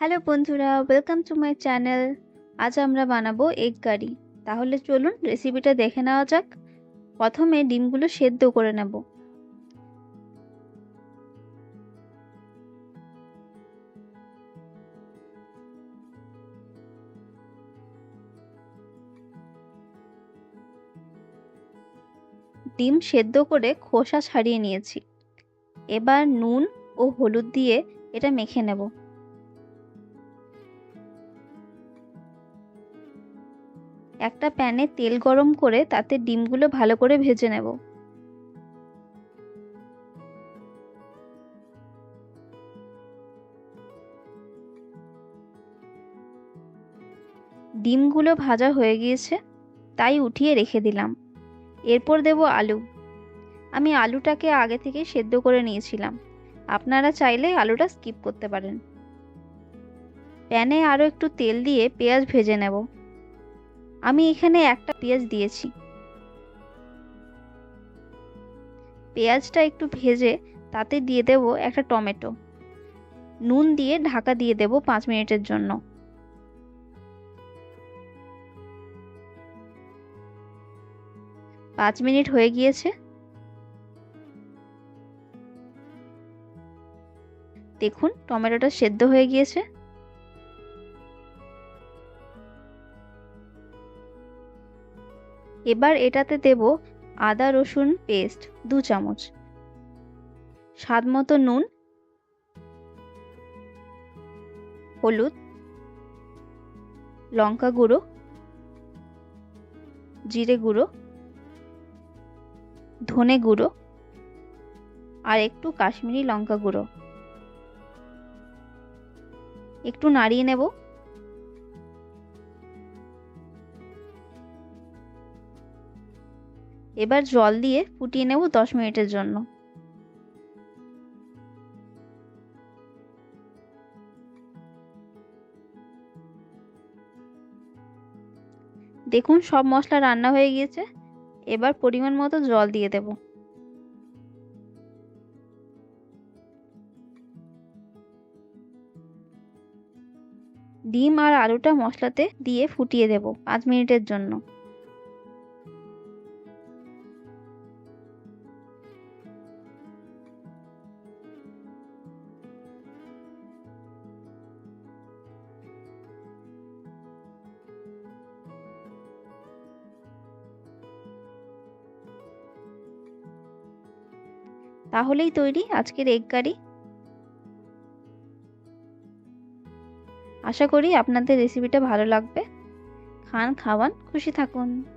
Hello বন্ধুরা welcome to my channel আজ আমরা বানাবো এগ কারি তাহলে চলুন রেসিপিটা দেখে নেওয়া যাক। প্রথমে ডিমগুলো সেদ্ধ করে নেব। ডিম সেদ্ধ করে খোসা ছাড়িয়ে নিয়েছি। এবার নুন ও হলুদ দিয়ে এটা মেখে নেব। একটা প্যানে তেল গরম করে তাতে ডিমগুলো ভালো করে ভেজে নেব। ডিমগুলো ভাজা হয়ে গিয়েছে, তাই উঠিয়ে রেখে দিলাম। এরপর দেব আলু। আমি আলুটাকে আগে থেকে সেদ্ধ করে নিয়েছিলাম। আপনারা চাইলে আলুটা স্কিপ করতে পারেন। প্যানে আরও একটু তেল দিয়ে পেঁয়াজ ভেজে নেব। আমি এখানে একটা পেঁয়াজ দিয়েছি। পেঁয়াজটা একটু ভেজে তাতে দিয়ে দেব একটা টমেটো। নুন দিয়ে ঢাকা দিয়ে দেব পাঁচ মিনিটের জন্য। পাঁচ মিনিট হয়ে গিয়েছে। দেখুন, টমেটোটা সেদ্ধ হয়ে গিয়েছে। এবার এটাতে দেব আদা, রসুন পেস্ট, দু চামচ। স্বাদ মতো নুন, হলুদ, লঙ্কা গুঁড়ো, জিরে গুঁড়ো, ধনে গুঁড়ো আর একটু কাশ্মীরি লঙ্কা গুঁড়ো। একটু নাড়িয়ে নেব। এবার জল দিয়ে ফুটিয়ে নেব দশ মিনিটের জন্য। দেখুন সব মশলা রান্না হয়ে গিয়েছে। এবার পরিমাণ মতো জল দিয়ে দেব। ডিম আর আলুটা মশলাতে দিয়ে ফুটিয়ে দেব পাঁচ মিনিটের জন্য। তাহলেই তৈরি আজকের এগ কারি আশা করি আপনাদের রেসিপিটা ভালো লাগবে। খান, খাওয়ান, খুশি থাকুন।